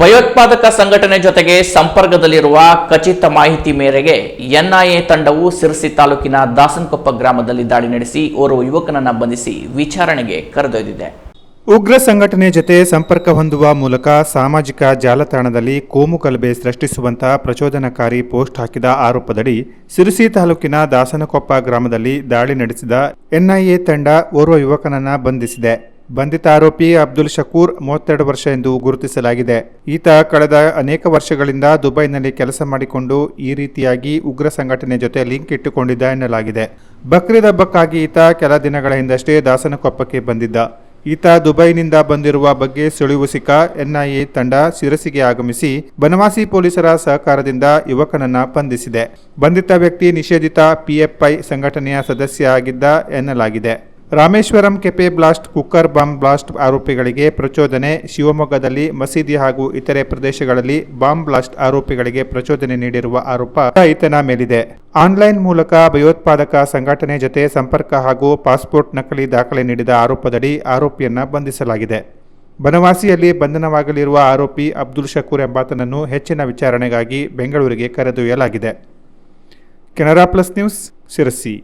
ಭಯೋತ್ಪಾದಕ ಸಂಘಟನೆ ಜೊತೆಗೆ ಸಂಪರ್ಕದಲ್ಲಿರುವ ಖಚಿತ ಮಾಹಿತಿ ಮೇರೆಗೆ ಎನ್ಐಎ ತಂಡವು ಸಿರಸಿ ತಾಲೂಕಿನ ದಾಸನಕೊಪ್ಪ ಗ್ರಾಮದಲ್ಲಿ ದಾಳಿ ನಡೆಸಿ ಓರ್ವ ಯುವಕನನ್ನ ಬಂಧಿಸಿ ವಿಚಾರಣೆಗೆ ಕರೆದೊಯ್ದಿದೆ. ಉಗ್ರ ಸಂಘಟನೆ ಜೊತೆ ಸಂಪರ್ಕ ಹೊಂದುವ ಮೂಲಕ ಸಾಮಾಜಿಕ ಜಾಲತಾಣದಲ್ಲಿ ಕೋಮು ಕಲಬೆ ಸೃಷ್ಟಿಸುವಂತಹ ಪ್ರಚೋದನಕಾರಿ ಪೋಸ್ಟ್ ಹಾಕಿದ ಆರೋಪದಡಿ ಸಿರಿಸಿ ತಾಲೂಕಿನ ದಾಸನಕೊಪ್ಪ ಗ್ರಾಮದಲ್ಲಿ ದಾಳಿ ನಡೆಸಿದ ಎನ್ಐಎ ತಂಡ ಓರ್ವ ಯುವಕನನ್ನ ಬಂಧಿಸಿದೆ. ಬಂಧಿತ ಆರೋಪಿ ಅಬ್ದುಲ್ ಶಕೂರ್ ಮೂವತ್ತೆರಡು ವರ್ಷ ಎಂದು ಗುರುತಿಸಲಾಗಿದೆ. ಈತ ಕಳೆದ ಅನೇಕ ವರ್ಷಗಳಿಂದ ದುಬೈನಲ್ಲಿ ಕೆಲಸ ಮಾಡಿಕೊಂಡು ಈ ರೀತಿಯಾಗಿ ಉಗ್ರ ಸಂಘಟನೆ ಜೊತೆ ಲಿಂಕ್ ಇಟ್ಟುಕೊಂಡಿದ್ದ ಎನ್ನಲಾಗಿದೆ. ಬಕ್ರೀದ್ ಹಬ್ಬಕ್ಕಾಗಿ ಈತ ಕೆಲ ದಿನಗಳ ಹಿಂದಷ್ಟೇ ದಾಸನಕೊಪ್ಪಕ್ಕೆ ಬಂದಿದ್ದ. ಈತ ದುಬೈನಿಂದ ಬಂದಿರುವ ಬಗ್ಗೆ ಸುಳಿವು ಸಿಕ್ಕ ಎನ್ಐಎ ತಂಡ ಶಿರಸಿಗೆ ಆಗಮಿಸಿ ಬನವಾಸಿ ಪೊಲೀಸರ ಸಹಕಾರದಿಂದ ಯುವಕನನ್ನ ಬಂಧಿಸಿದೆ. ಬಂಧಿತ ವ್ಯಕ್ತಿ ನಿಷೇಧಿತ ಪಿಎಫ್ಐ ಸಂಘಟನೆಯ ಸದಸ್ಯ ಆಗಿದ್ದ ಎನ್ನಲಾಗಿದೆ. Rameshwaram cafe blast, cooker bomb blast ಆರೋಪಿಗಳಿಗೆ ಪ್ರಚೋದನೆ, ಶಿವಮೊಗ್ಗದಲ್ಲಿ ಮಸೀದಿ ಹಾಗೂ ಇತರೆ ಪ್ರದೇಶಗಳಲ್ಲಿ ಬಾಂಬ್ ಬ್ಲಾಸ್ಟ್ ಆರೋಪಿಗಳಿಗೆ ಪ್ರಚೋದನೆ ನೀಡಿರುವ ಆರೋಪ ಈತನ ಮೇಲಿದೆ. ಆನ್ಲೈನ್ ಮೂಲಕ ಭಯೋತ್ಪಾದಕ ಸಂಘಟನೆ ಜೊತೆ ಸಂಪರ್ಕ ಹಾಗೂ ಪಾಸ್ಪೋರ್ಟ್ ನಕಲಿ ದಾಖಲೆ ನೀಡಿದ ಆರೋಪದಡಿ ಆರೋಪಿಯನ್ನ ಬಂಧಿಸಲಾಗಿದೆ. ಬನವಾಸಿಯಲ್ಲಿ ಬಂಧನವಾಗಲಿರುವ ಆರೋಪಿ ಅಬ್ದುಲ್ ಶಕೂರ್ ಎಂಬಾತನನ್ನು ಹೆಚ್ಚಿನ ವಿಚಾರಣೆಗಾಗಿ ಬೆಂಗಳೂರಿಗೆ ಕರೆದೊಯ್ಯಲಾಗಿದೆ. Canara plus news, Sirsi.